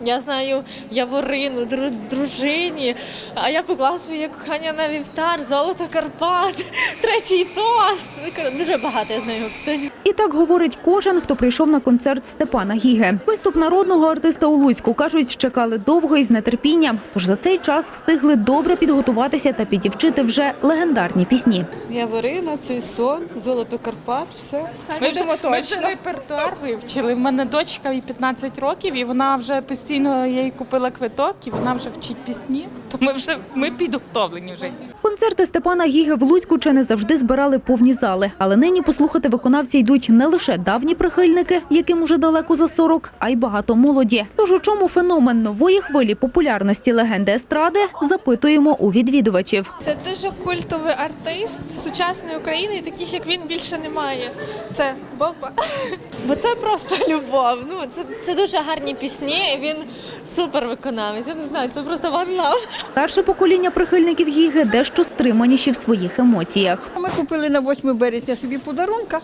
Я знаю Яворину, дру, дружині, а я поклала своє кохання на вівтар, золото Карпат, третій тост. Дуже багато я знаю пісень. І так говорить кожен, хто прийшов на концерт Степана Гіге. Виступ народного артиста у Луцьку кажуть, чекали довго і з нетерпінням. Тож за цей час встигли добре підготуватися та підівчити вже легендарні пісні. Яворина, цей сон, золото Карпат, все. Ми вже, ми вже репертуар вивчили. В мене дочка їй 15 років, і вона вже постійно я їй купила квиток, і вона вже вчить пісні. То ми вже ми підготовлені вже. Концерти Степана Гіги в Луцьку чи не завжди збирали повні зали, але нині послухати виконавця йдуть не лише давні прихильники, яким уже далеко за 40, а й багато молоді. Тож у чому феномен нової хвилі популярності легенди естради запитуємо у відвідувачів. Це дуже культовий артист сучасної України, і таких як він більше немає. Це Боба. Бо це просто любов. Ну, це, це дуже гарні пісні, він супер виконавець. Я не знаю, це просто one love. Старше покоління прихильників Гіги дещо стриманіші в своїх емоціях. Ми купили на 8 березня собі подарунка.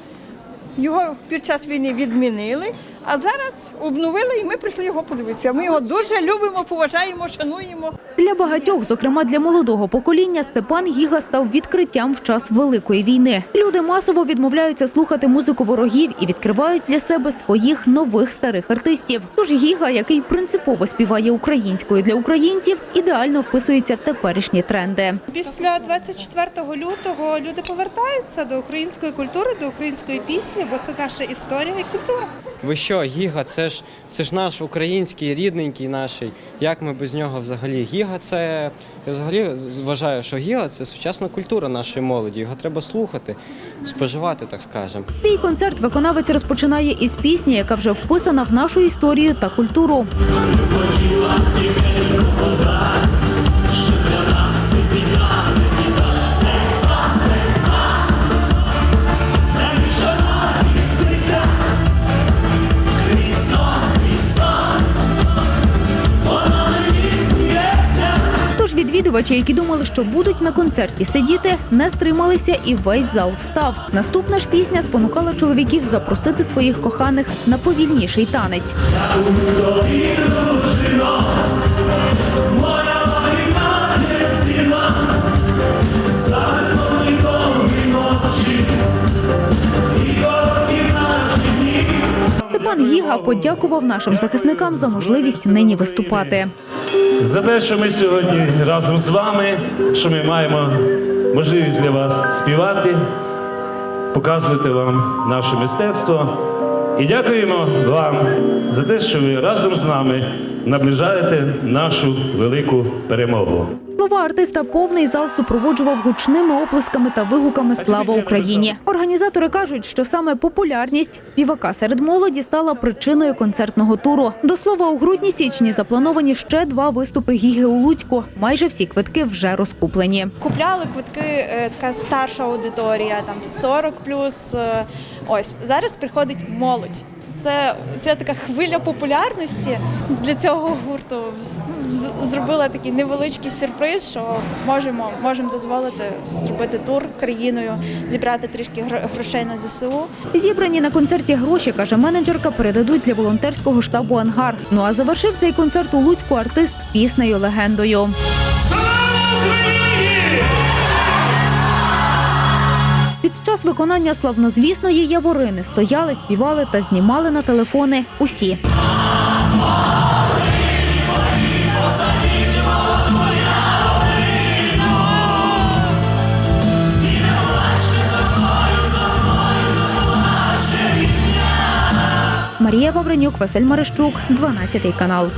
Його під час війни відмінили, а зараз обновили і ми прийшли його подивитися. Ми його дуже любимо, поважаємо, шануємо. Для багатьох, зокрема для молодого покоління, Степан Гіга став відкриттям в час великої війни. Люди масово відмовляються слухати музику ворогів і відкривають для себе своїх нових старих артистів. Тож Гіга, який принципово співає українською для українців, ідеально вписується в теперішні тренди. Після 24 лютого люди повертаються до української культури, до української пісні, бо це наша історія і культура. Ви що, Гіга, це ж це ж наш український, рідненький наш. Як ми без нього взагалі? Гіга це я взагалі вважаю, що Гіга це сучасна культура нашої молоді. Його треба слухати, споживати, так скажемо. Свій концерт виконавець розпочинає із пісні, яка вже вписана в нашу історію та культуру. Відвідувачі, які думали, що будуть на концерті сидіти, не стрималися і весь зал встав. Наступна ж пісня спонукала чоловіків запросити своїх коханих на повільніший танець. Степан Гіга подякував нашим захисникам за можливість нині виступати. за те, що ми сьогодні разом з вами, що ми маємо можливість для вас співати, показувати вам наше мистецтво. І дякуємо вам за те, що ви разом з нами наближаєте нашу велику перемогу. Слова артиста повний зал супроводжував гучними оплесками та вигуками Слава Україні. Організатори кажуть, що саме популярність співака серед молоді стала причиною концертного туру. До слова, у грудні-січні заплановані ще два виступи гіги у Луцьку. Майже всі квитки вже розкуплені. Купляли квитки е, така старша аудиторія, там 40 плюс. е, Ось зараз приходить молодь. Це, це така хвиля популярності для цього гурту. Зробила такий невеличкий сюрприз, що можемо, можемо дозволити зробити тур країною, зібрати трішки грошей на ЗСУ. Зібрані на концерті гроші, каже менеджерка, передадуть для волонтерського штабу Ангар. Ну а завершив цей концерт у Луцьку артист піснею легендою. Під час виконання славнозвісної Яворини стояли, співали та знімали на телефони усі. Марія Вавренюк, Василь Марищук, 12 канал.